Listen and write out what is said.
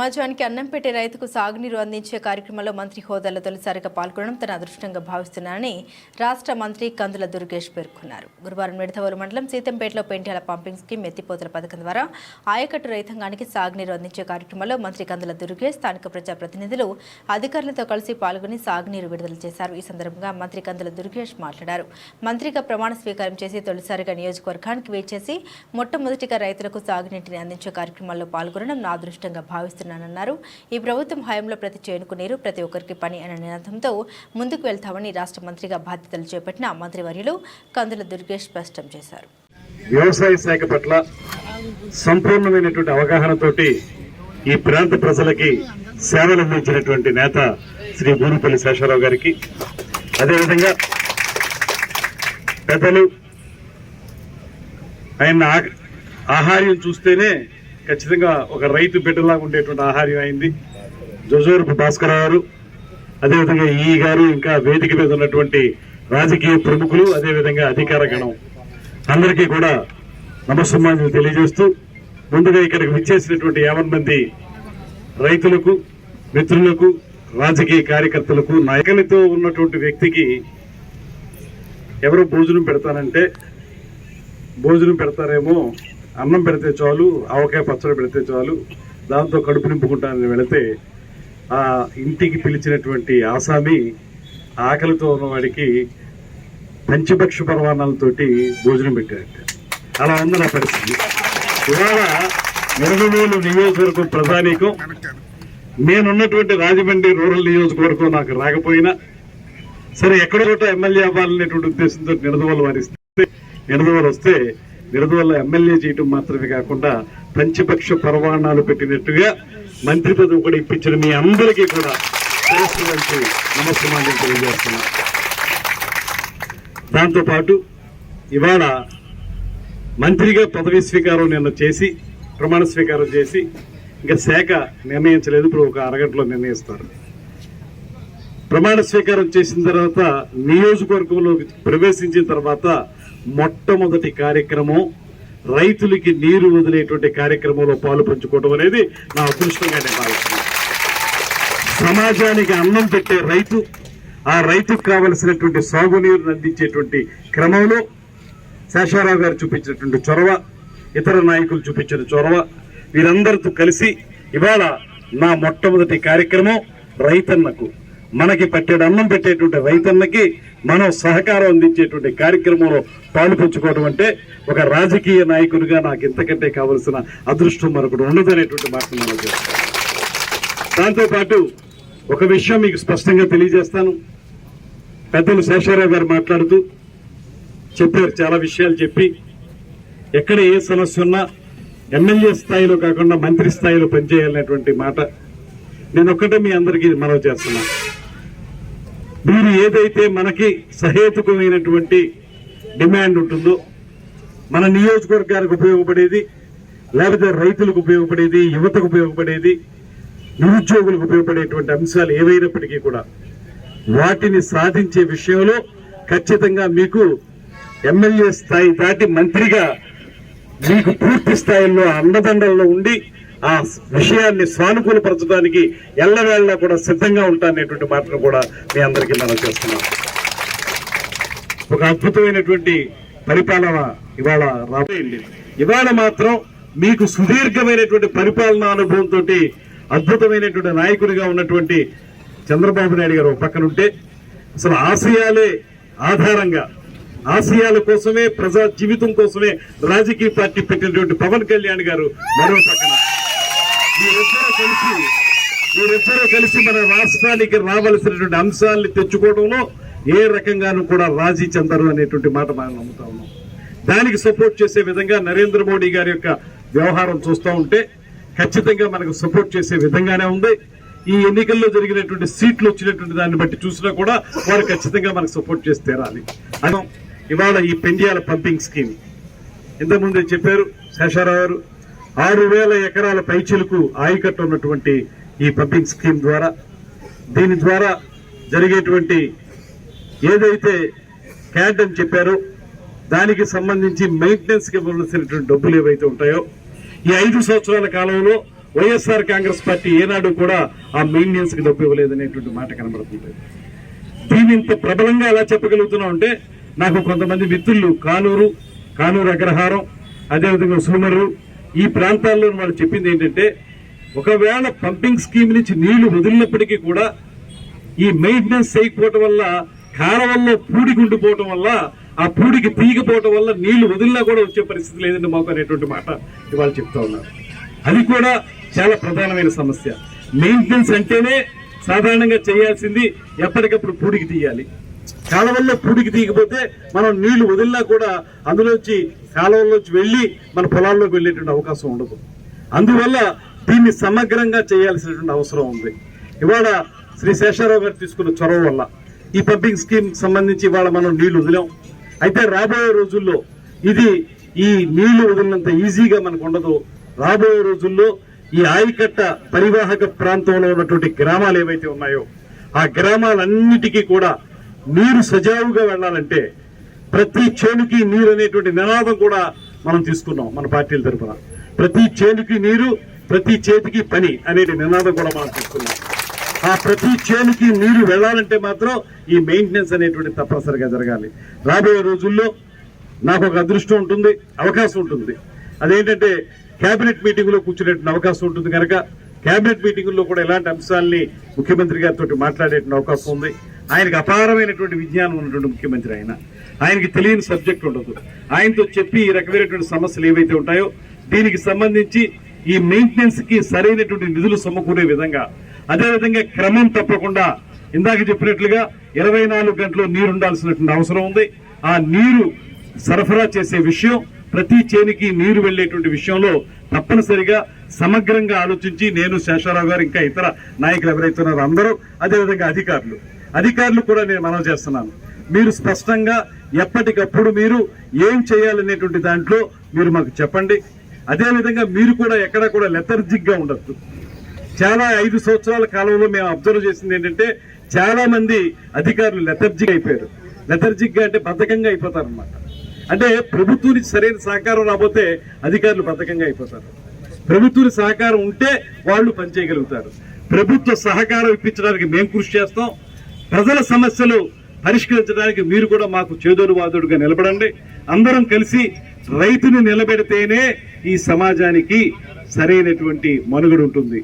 సమాజానికి అన్నం పెట్టే రైతుకు సాగునీరు అందించే కార్యక్రమంలో మంత్రి హోదాలో తొలిసారిగా పాల్గొనడం తన అదృష్టంగా భావిస్తున్నానని రాష్ట్ర మంత్రి కందుల దుర్గేష్ పేర్కొన్నారు. గురువారం మిడతవోలు మండలం సీతంపేటలో పెంట్యాల పంపింగ్ స్కీమ్ ఎత్తిపోతల పథకం ద్వారా ఆయకట్టు రైతాంగానికి సాగునీరు అందించే కార్యక్రమంలో మంత్రి కందుల దుర్గేష్ స్థానిక ప్రజాప్రతినిధులు అధికారులతో కలిసి పాల్గొని సాగునీరు విడుదల చేశారు. ఈ సందర్భంగా మంత్రి కందుల దుర్గేష్ మాట్లాడారు. మంత్రిగా ప్రమాణ స్వీకారం చేసి తొలిసారిగా నియోజకవర్గానికి వేచేసి మొట్టమొదటిగా రైతులకు సాగునీటిని అందించే కార్యక్రమాల్లో పాల్గొనడం నా అదృష్టంగా చేస్తున్నానన్నారు. ఈ ప్రభుత్వం హయాంలో ప్రతి చేనుకు నీరు ప్రతి ఒక్కరికి పని అనే నినాదంతో ముందుకు వెళ్తామని రాష్ట్ర మంత్రిగా బాధ్యతలు చేపట్టిన మంత్రివర్యులు కందుల దుర్గేష్ స్పష్టం చేశారు. వ్యవసాయ శాఖ పట్ల సంపూర్ణమైనటువంటి అవగాహనతోటి ఈ ప్రాంత ప్రజలకి సేవలు అందించినటువంటి నేత శ్రీ భూమిపల్లి శేషారావు గారికి. అదేవిధంగా పెద్దలు ఆయన ఆహార్యం చూస్తేనే ఖచ్చితంగా ఒక రైతు బిడ్డలాగా ఉండేటువంటి ఆహార్యం అయింది. జోజోరపు భాస్కర్ గారు అదేవిధంగా ఈ గారు ఇంకా వేదిక మీద ఉన్నటువంటి రాజకీయ ప్రముఖులు అదేవిధంగా అధికార గణం. అందరికీ కూడా నమస్సమాన్యులు తెలియజేస్తూ ముందుగా ఇక్కడికి విచ్చేసినటువంటి యాభై మంది రైతులకు మిత్రులకు రాజకీయ కార్యకర్తలకు నాయకులతో ఉన్నటువంటి వ్యక్తికి ఎవరు భోజనం పెడతానంటే భోజనం పెడతారేమో అన్నం పెడితే చాలు ఆవకాయ పచ్చడి పెడితే చాలు దాంతో కడుపు నింపుకుంటానని వెళితే ఆ ఇంటికి పిలిచినటువంటి ఆసామి ఆకలితో ఉన్నవాడికి పంచపక్ష పరమాణాలతోటి భోజనం పెట్టారంట అలా ఉంది నా పరిస్థితి. ఇవాళ నిరమవేలు నియోజకవర్గం ప్రధానికం. నేనున్నటువంటి రాజమండ్రి రూరల్ నియోజకవర్గం నాకు రాకపోయినా సరే ఎక్కడో చోట ఎమ్మెల్యే అవ్వాలనేటువంటి ఉద్దేశంతో నిడదవోలు వారిస్తే నిడదవోలు వస్తే నిడదవోలు ఎమ్మెల్యే చేయటం మాత్రమే కాకుండా పంచపక్ష పరవాణాలు పెట్టినట్టుగా మంత్రి పదవి కూడా ఇప్పించిన మీ అందరికీ కూడా శిరస్సు నమస్కారం తెలియజేస్తున్నా. దాంతోపాటు ఇవాళ మంత్రిగా పదవి స్వీకారం నిన్న చేసి ప్రమాణ స్వీకారం చేసి ఇంకా శాఖ నిర్ణయించలేదు ఇప్పుడు ఒక అరగంటలో నిర్ణయిస్తారు. ప్రమాణ స్వీకారం చేసిన తర్వాత నియోజకవర్గంలో ప్రవేశించిన తర్వాత మొట్టమొదటి కార్యక్రమం రైతులకి నీరు వదిలేటువంటి కార్యక్రమంలో పాలు పంచుకోవడం అనేది నా అదృష్టంగా నేను భావిస్తున్నాను. సమాజానికి అన్నం పెట్టే రైతు ఆ రైతుకు కావలసినటువంటి సాగునీరును అందించేటువంటి క్రమంలో శేషారావు గారు చూపించినటువంటి చొరవ ఇతర నాయకులు చూపించిన చొరవ వీరందరితో కలిసి ఇవాళ నా మొట్టమొదటి కార్యక్రమం రైతన్నకు. మనకి పట్టేడు అన్నం పెట్టేటువంటి రైతన్నకి మనం సహకారం అందించేటువంటి కార్యక్రమంలో పాల్పంచుకోవడం అంటే ఒక రాజకీయ నాయకునిగా నాకు ఇంతకంటే కావలసిన అదృష్టం మరొకటి ఉండదనేటువంటి మాట మనం చేస్తాం దాంతోపాటు ఒక విషయం మీకు స్పష్టంగా తెలియజేస్తాను. పెద్దలు శేషారావు గారు మాట్లాడుతూ చెప్పారు చాలా విషయాలు చెప్పి. ఎక్కడ ఏ సమస్య ఉన్నా ఎమ్మెల్యే స్థాయిలో కాకుండా మంత్రి స్థాయిలో పనిచేయాలనేటువంటి మాట. నేను ఒక్కటే మీ అందరికీ మనవి చేస్తున్నాను మీరు ఏదైతే మనకి సహేతుకమైనటువంటి డిమాండ్ ఉంటుందో మన నియోజకవర్గానికి ఉపయోగపడేది లేకపోతే రైతులకు ఉపయోగపడేది యువతకు ఉపయోగపడేది నిరుద్యోగులకు ఉపయోగపడేటువంటి అంశాలు ఏవైనప్పటికీ కూడా వాటిని సాధించే విషయంలో ఖచ్చితంగా మీకు ఎమ్మెల్యే స్థాయి దాటి మంత్రిగా మీకు పూర్తి స్థాయిలో అండదండల్లో ఉండి ఆ విషయాన్ని సానుకూలపరచడానికి ఎల్లవేళలా కూడా సిద్ధంగా ఉంటాననేటువంటి మాటను కూడా మీ అందరికీ మనం చేస్తున్నాం. ఒక అద్భుతమైనటువంటి పరిపాలన ఇవాళ రాబోయింది. ఇవాళ మాత్రం మీకు సుదీర్ఘమైనటువంటి పరిపాలనా అనుభవంతో అద్భుతమైనటువంటి నాయకుడిగా ఉన్నటువంటి చంద్రబాబు నాయుడు గారు ఒక పక్కన ఉంటే అసలు ఆశయాలే ఆధారంగా ఆశయాల కోసమే ప్రజా జీవితం కోసమే రాజకీయ పార్టీ పెట్టినటువంటి పవన్ కళ్యాణ్ గారు మరో పక్కన. కలిసి వీరిద్దరూ కలిసి మన రాష్ట్రానికి రావలసినటువంటి అంశాలని తెచ్చుకోవడంలో ఏ రకంగానూ కూడా రాజీ చెందరు అనేటువంటి మాట మనం నమ్ముతా ఉన్నాం. దానికి సపోర్ట్ చేసే విధంగా నరేంద్ర మోడీ గారి యొక్క వ్యవహారం చూస్తూ ఉంటే ఖచ్చితంగా మనకు సపోర్ట్ చేసే విధంగానే ఉంది. ఈ ఎన్నికల్లో జరిగినటువంటి సీట్లు వచ్చినటువంటి దాన్ని బట్టి చూసినా కూడా వారు ఖచ్చితంగా మనకు సపోర్ట్ చేసి తీరాలి. ఇవాళ ఈ పెండియాల పంపింగ్ స్కీమ్ ఇంతకుముందే చెప్పారు శేషారావు గారు ఆరు వేల ఎకరాల పైచిలకు ఆయకట్టు ఉన్నటువంటి ఈ పంపింగ్ స్కీమ్ ద్వారా దీని ద్వారా జరిగేటువంటి ఏదైతే క్యాడ్ అని చెప్పారో దానికి సంబంధించి మెయింటెనెన్స్కి ఇవ్వాల్సినటువంటి డబ్బులు ఏవైతే ఉంటాయో ఈ ఐదు సంవత్సరాల కాలంలో వైఎస్ఆర్ కాంగ్రెస్ పార్టీ ఏనాడు కూడా ఆ మెయింటెనెన్స్కి డబ్బు ఇవ్వలేదనేటువంటి మాట కనబడుతుంది. దీని ఇంత ప్రబలంగా ఎలా చెప్పగలుగుతున్నాం అంటే నాకు కొంతమంది మిత్రులు కానూరు కానూరు అగ్రహారం అదేవిధంగా సుమరు ఈ ప్రాంతాల్లో వాళ్ళు చెప్పింది ఏంటంటే ఒకవేళ పంపింగ్ స్కీమ్ నుంచి నీళ్ళు వదిలినప్పటికీ కూడా ఈ మెయింటెనెన్స్ చేయకపోవటం వల్ల కారవల్లో పూడికి ఉండిపోవటం వల్ల ఆ పూడికి తీగిపోవటం వల్ల నీళ్ళు వదిలినా కూడా వచ్చే పరిస్థితి లేదండి మాకు అనేటువంటి మాట ఇవాళ చెప్తా ఉన్నారు. అది కూడా చాలా ప్రధానమైన సమస్య. మెయింటెనెన్స్ అంటేనే సాధారణంగా చేయాల్సింది ఎప్పటికప్పుడు పూడికి తీయాలి. కాలువల్లో పూడికి తీయకపోతే మనం నీళ్ళు వదిలినా కూడా అందులోంచి కాలువల్లోంచి వెళ్ళి మన పొలాల్లోకి వెళ్ళేటువంటి అవకాశం ఉండదు. అందువల్ల దీన్ని సమగ్రంగా చేయాల్సినటువంటి అవసరం ఉంది. ఇవాళ శ్రీ శేషారావు గారు తీసుకున్న చొరవ వల్ల ఈ పంపింగ్ స్కీమ్ సంబంధించి ఇవాళ మనం నీళ్ళు వదిలాం. అయితే రాబోయే రోజుల్లో ఇది ఈ నీళ్ళు వదిలినంత ఈజీగా మనకు ఉండదు. రాబోయే రోజుల్లో ఈ ఆయకట్ట పరివాహక ప్రాంతంలో ఉన్నటువంటి గ్రామాలు ఏవైతే ఉన్నాయో ఆ గ్రామాలన్నిటికీ కూడా నీరు సజావుగా వెళ్ళాలంటే ప్రతి చేనుకి నీరు అనేటువంటి నినాదం కూడా మనం తీసుకున్నాం మన పార్టీల తరఫున ప్రతి చేనుకి నీరు ప్రతి చేతికి పని అనే నినాదం కూడా మనం తీసుకున్నాం. ఆ ప్రతి చేనుకి నీరు వెళ్ళాలంటే మాత్రం ఈ మెయింటెనెన్స్ అనేటువంటి తప్పనిసరిగా జరగాలి. రాబోయే రోజుల్లో నాకు ఒక అదృష్టం ఉంటుంది అవకాశం ఉంటుంది. అదేంటంటే కేబినెట్ మీటింగ్లో కూర్చునేటువంటి అవకాశం ఉంటుంది కనుక కేబినెట్ మీటింగుల్లో కూడా ఇలాంటి అంశాలని ముఖ్యమంత్రి గారితో మాట్లాడేటువంటి అవకాశం ఉంది. ఆయనకు అపారమైనటువంటి విజ్ఞానం ఉన్నటువంటి ముఖ్యమంత్రి ఆయన. ఆయనకి తెలియని సబ్జెక్ట్ ఉండదు. ఆయనతో చెప్పి ఈ రకమైనటువంటి సమస్యలు ఏవైతే ఉంటాయో దీనికి సంబంధించి ఈ మెయింటెనెన్స్కి సరైనటువంటి నిధులు సమకూరే విధంగా అదేవిధంగా క్రమం తప్పకుండా ఇందాక చెప్పినట్లుగా ఇరవై నాలుగు గంటలు నీరు ఉండాల్సినటువంటి అవసరం ఉంది. ఆ నీరు సరఫరా చేసే విషయం ప్రతి చేనికి నీరు వెళ్ళేటువంటి విషయంలో తప్పనిసరిగా సమగ్రంగా ఆలోచించి నేను శేషారావు గారు ఇంకా ఇతర నాయకులు ఎవరైతున్నారో అందరూ అదేవిధంగా అధికారులు అధికారులు కూడా నేను మనవి చేస్తున్నాను. మీరు స్పష్టంగా ఎప్పటికప్పుడు మీరు ఏం చేయాలనేటువంటి దాంట్లో మీరు మాకు చెప్పండి. అదేవిధంగా మీరు కూడా ఎక్కడ కూడా లెథర్జిక్గా ఉండొద్దు. చాలా ఐదు సంవత్సరాల కాలంలో మేము అబ్జర్వ్ చేసింది ఏంటంటే చాలా మంది అధికారులు లెథర్జిక్ అయిపోయారు. లెథర్జిక్గా అంటే బద్ధకంగా అయిపోతారనమాట అంటే ప్రభుత్వం నుంచి సరైన సహకారం రాబోతే అధికారులు బద్ధకంగా అయిపోతారు. ప్రభుత్వ సహకారం ఉంటే వాళ్ళు పనిచేయగలుగుతారు ప్రభుత్వ సహకారం ఇప్పించడానికి మేము కృషి చేస్తాం. ప్రజల సమస్యలు పరిష్కరించడానికి మీరు కూడా మాకు చేదోడు వాదోడుగా నిలబడండి. అందరం కలిసి రైతుని నిలబెడితేనే ఈ సమాజానికి సరైనటువంటి మనుగడు ఉంటుంది.